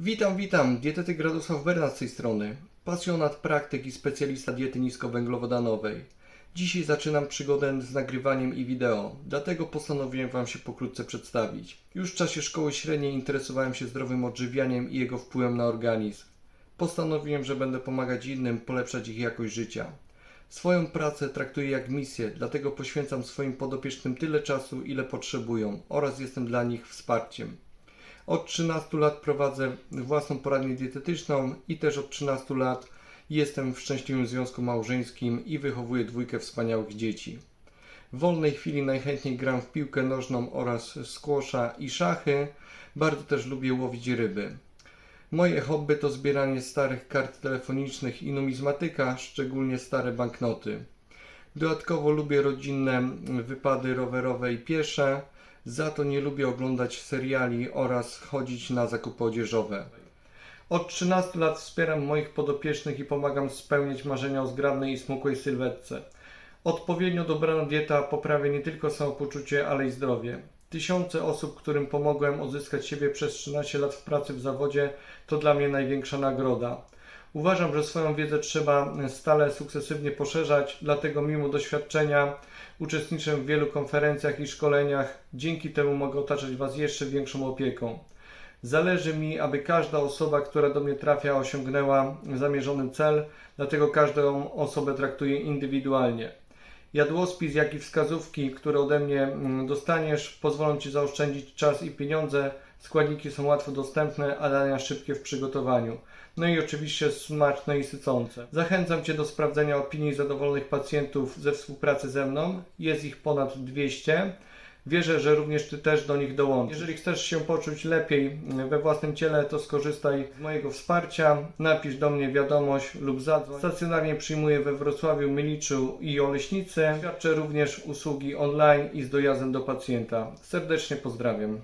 Witam, witam. Dietetyk Radosław Bernat z tej strony. Pasjonat praktyk i specjalista diety niskowęglowodanowej. Dzisiaj zaczynam przygodę z nagrywaniem i wideo, dlatego postanowiłem Wam się pokrótce przedstawić. Już w czasie szkoły średniej interesowałem się zdrowym odżywianiem i jego wpływem na organizm. Postanowiłem, że będę pomagać innym, polepszać ich jakość życia. Swoją pracę traktuję jak misję, dlatego poświęcam swoim podopiecznym tyle czasu, ile potrzebują oraz jestem dla nich wsparciem. Od 13 lat prowadzę własną poradnię dietetyczną i też od 13 lat jestem w szczęśliwym związku małżeńskim i wychowuję dwójkę wspaniałych dzieci. W wolnej chwili najchętniej gram w piłkę nożną oraz squasha i szachy. Bardzo też lubię łowić ryby. Moje hobby to zbieranie starych kart telefonicznych i numizmatyka, szczególnie stare banknoty. Dodatkowo lubię rodzinne wypady rowerowe i piesze. Za to nie lubię oglądać seriali oraz chodzić na zakupy odzieżowe. Od 13 lat wspieram moich podopiecznych i pomagam spełniać marzenia o zgrabnej i smukłej sylwetce. Odpowiednio dobrana dieta poprawia nie tylko samopoczucie, ale i zdrowie. Tysiące osób, którym pomogłem odzyskać siebie przez 13 lat w pracy w zawodzie, to dla mnie największa nagroda. Uważam, że swoją wiedzę trzeba stale sukcesywnie poszerzać, dlatego mimo doświadczenia uczestniczę w wielu konferencjach i szkoleniach. Dzięki temu mogę otaczać Was jeszcze większą opieką. Zależy mi, aby każda osoba, która do mnie trafia, osiągnęła zamierzony cel, dlatego każdą osobę traktuję indywidualnie. Jadłospis, jak i wskazówki, które ode mnie mm, dostaniesz, pozwolą Ci zaoszczędzić czas i pieniądze. Składniki są łatwo dostępne, a dania szybkie w przygotowaniu. No i oczywiście smaczne i sycące. Zachęcam Cię do sprawdzenia opinii zadowolonych pacjentów ze współpracy ze mną. Jest ich ponad 200. Wierzę, że również Ty też do nich dołączysz. Jeżeli chcesz się poczuć lepiej we własnym ciele, to skorzystaj z mojego wsparcia. Napisz do mnie wiadomość lub zadzwoń. Stacjonarnie przyjmuję we Wrocławiu, Myliczu i Oleśnicy. Świadczę również usługi online i z dojazdem do pacjenta. Serdecznie pozdrawiam.